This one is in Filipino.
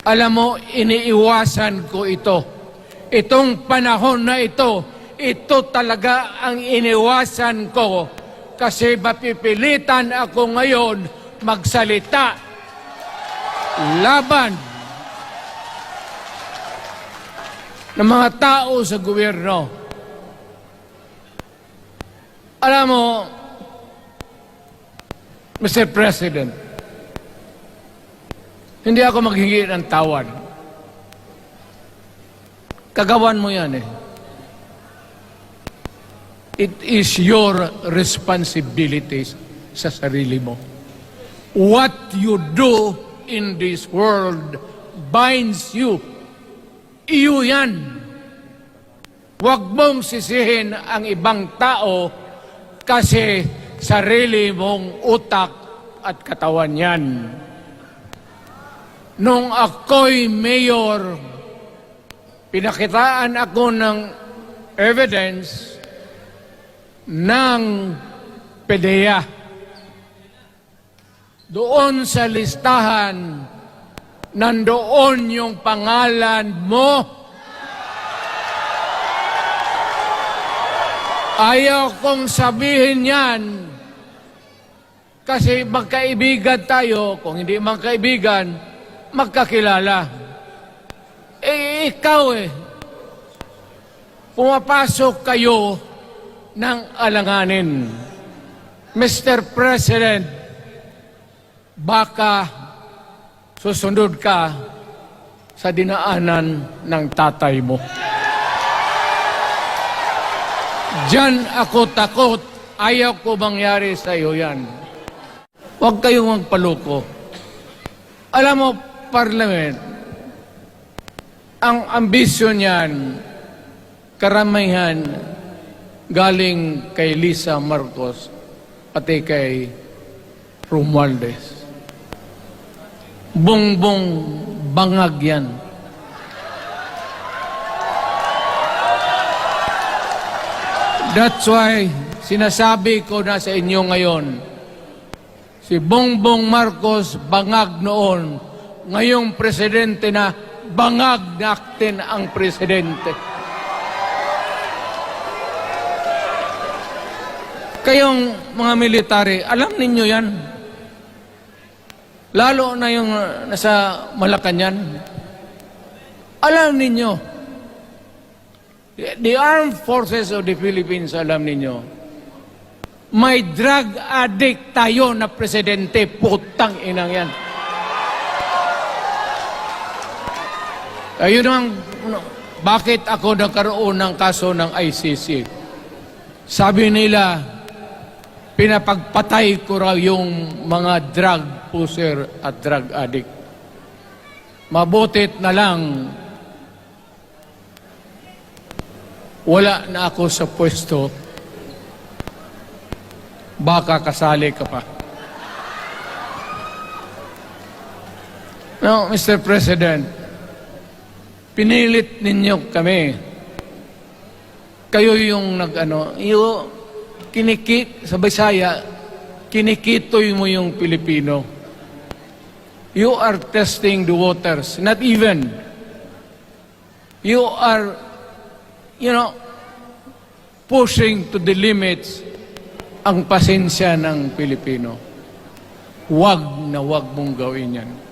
Alam mo, iniiwasan ko ito. Itong panahon na ito, ito talaga ang iniwasan ko kasi mapipilitan ako ngayon magsalita laban ng mga tao sa gobyerno. Alam mo, Mr. President, hindi ako maghingi ng tawad. Kagawan mo yan eh. It is your responsibility sa sarili mo. What you do in this world binds you. Iyo yan. Huwag mong sisihin ang ibang tao kasi sarili mong utak at katawan yan. Nung ako'y mayor, pinakitaan ako ng evidence ng PDEA. Doon sa listahan, nandoon yung pangalan mo. Ayaw kong sabihin yan kasi magkaibigan tayo, kung hindi magkaibigan, magkakilala. Eh, ikaw eh, pumapasok kayo ng alanganin. Mr. President, baka susunod ka sa dinaanan ng tatay mo. Diyan ako takot. Ayaw ko mangyari sa iyo yan. Huwag kayong magpaloko. Alam mo, Parliament, ang ambisyon niyan, karamihan galing kay Lisa Marcos pati kay Romualdez. Bongbong bangag yan. That's why sinasabi ko na sa inyo ngayon, si Bongbong Marcos bangag noon, ngayong presidente na bangag natin ang presidente. Kayong mga military, alam ninyo yan. Lalo na yung nasa Malacanang. Alam ninyo, the armed forces of the Philippines, alam ninyo, may drug addict tayo na presidente, putang inang yan. Ayun ang, bakit ako nagkaroon ng kaso ng ICC? Sabi nila, pinapagpatay ko raw yung mga drug pusher at drug addict. Mabutit na lang, wala na ako sa pwesto, baka kasali ka pa. Now, Mr. President, pinilit ninyo kami. Kayo yung nag-ano, yung kinikit sa Bisaya, kinikitoy mo yung Pilipino. You are testing the waters, not even. You are, you know, pushing to the limits ang pasensya ng Pilipino. Huwag na huwag mong gawin yan.